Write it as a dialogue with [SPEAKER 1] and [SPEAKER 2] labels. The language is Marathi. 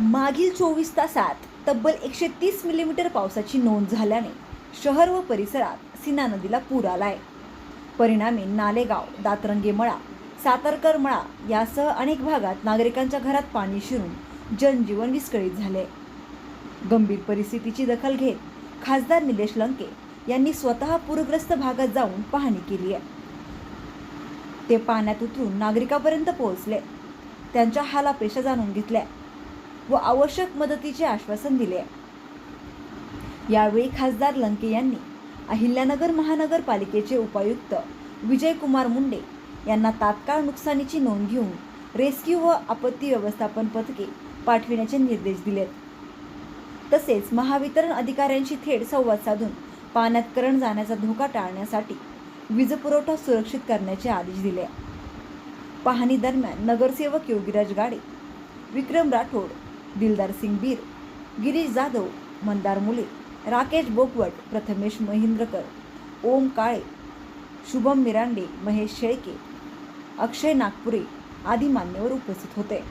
[SPEAKER 1] मागील चोवीस तासात तब्बल एकशे तीस मिलीमीटर पावसाची नोंद झाल्याने शहर व परिसरात सीना नदीला पूर आलाय. परिणामी नालेगाव दातरंगे मळा सातारकर मळा यासह अनेक भागात नागरिकांच्या घरात पाणी शिरून जनजीवन विस्कळीत झाले गंभीर परिस्थितीची दखल घेत खासदार निलेश लंके यांनी स्वतः पूरग्रस्त भागात जाऊन पाहणी केली आहे ते पाण्यात उतरून नागरिकापर्यंत पोहोचले. त्यांच्या हालापेशा जाणून घेतल्या. व आवश्यक मदतीचे आश्वासन दिले. यावेळी खासदार लंके यांनी अहिल्यानगर महानगरपालिकेचे उपायुक्त विजयकुमार मुंडे यांना तात्काळ नुकसानीची नोंद घेऊन रेस्क्यू व आपत्ती व्यवस्थापन पथके पाठविण्याचे निर्देश दिलेत. तसेच महावितरण अधिकाऱ्यांशी थेट संवाद साधून पाण्यात करण जाण्याचा धोका टाळण्यासाठी वीजपुरवठा सुरक्षित करण्याचे आदेश दिले. पाहणी दरम्यान नगरसेवक योगीराज गाडे विक्रम राठोड दिलदार सिंग बीर गिरीश जाधव मंदार मुले राकेश बोकवट प्रथमेश महिंद्रकर ओम काळे शुभम मिरांडे महेश शेळके अक्षय नागपुरे आदी मान्यवर उपस्थित होते.